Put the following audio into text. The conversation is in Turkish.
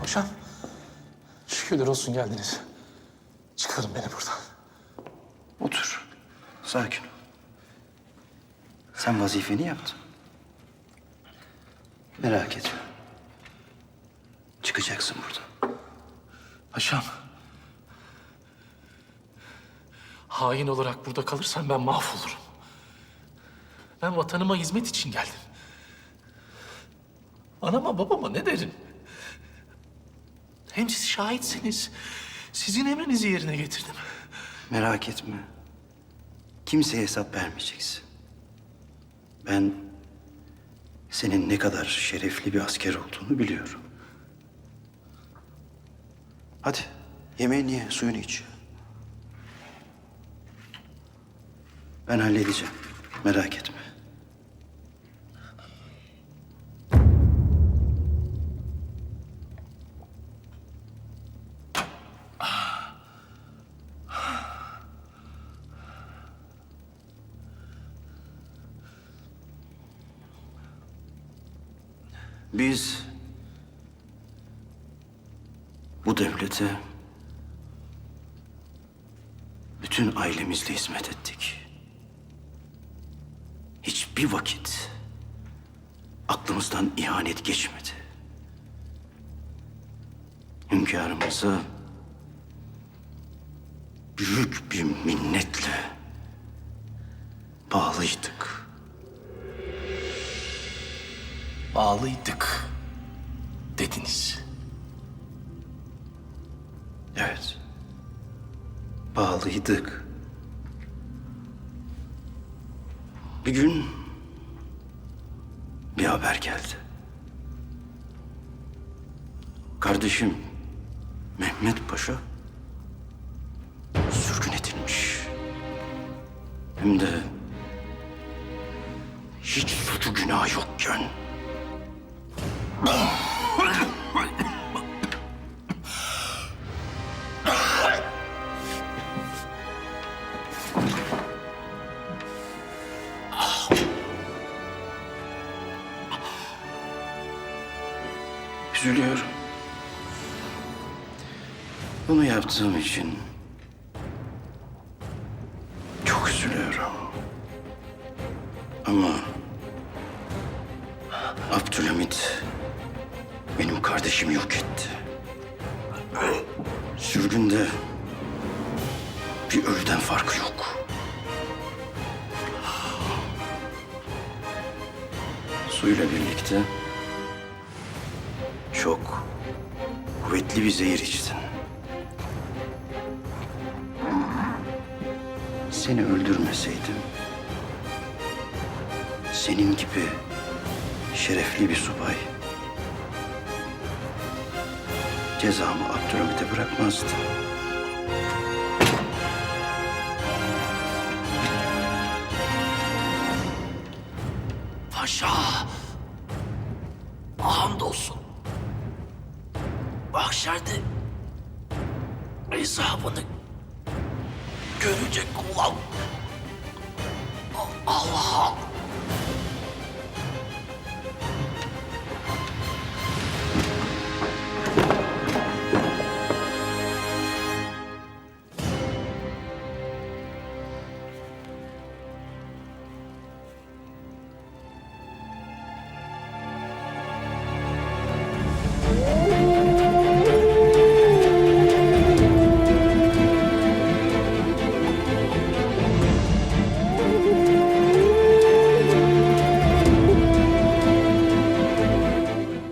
paşam. Şükürler olsun geldiniz. Çıkarın beni buradan. Otur. Sakin ol. Sen vazifeni yaptın. Merak etme. Çıkacaksın buradan. Paşam. Hain olarak burada kalırsam ben mahvolurum. Ben vatanıma hizmet için geldim. Anama babama ne derim? Hem siz şahitsiniz. Sizin emrinizi yerine getirdim. Merak etme. Kimseye hesap vermeyeceksin. Ben senin ne kadar şerefli bir asker olduğunu biliyorum. Hadi yemeğini ye, suyunu iç. Ben halledeceğim. Merak etme. Biz bu devlete bütün ailemizle hizmet ettik. Hiçbir vakit aklımızdan ihanet geçmedi. Hünkârımıza büyük bir minnetle bağlıydık. Bağlıydık dediniz. Evet. Bağlıydık. Bir gün bir haber geldi. Kardeşim Mehmet Paşa sürgün edilmiş. Hem de hiç suçu günah yokken. Üzülüyorum. Bunu yaptığım için çok üzülüyorum. Ama Abdülhamit kardeşimi yok etti. Sürgünde bir ölüden farkı yok. Suyla birlikte çok kuvvetli bir zehir içtin. Seni öldürmeseydim... ...senin gibi şerefli bir subay... ...cezamı Abdülhamit'e bırakmazdı. Paşa. Hamdolsun. Mahşerde hesabını görecek olan Allah'a Bye.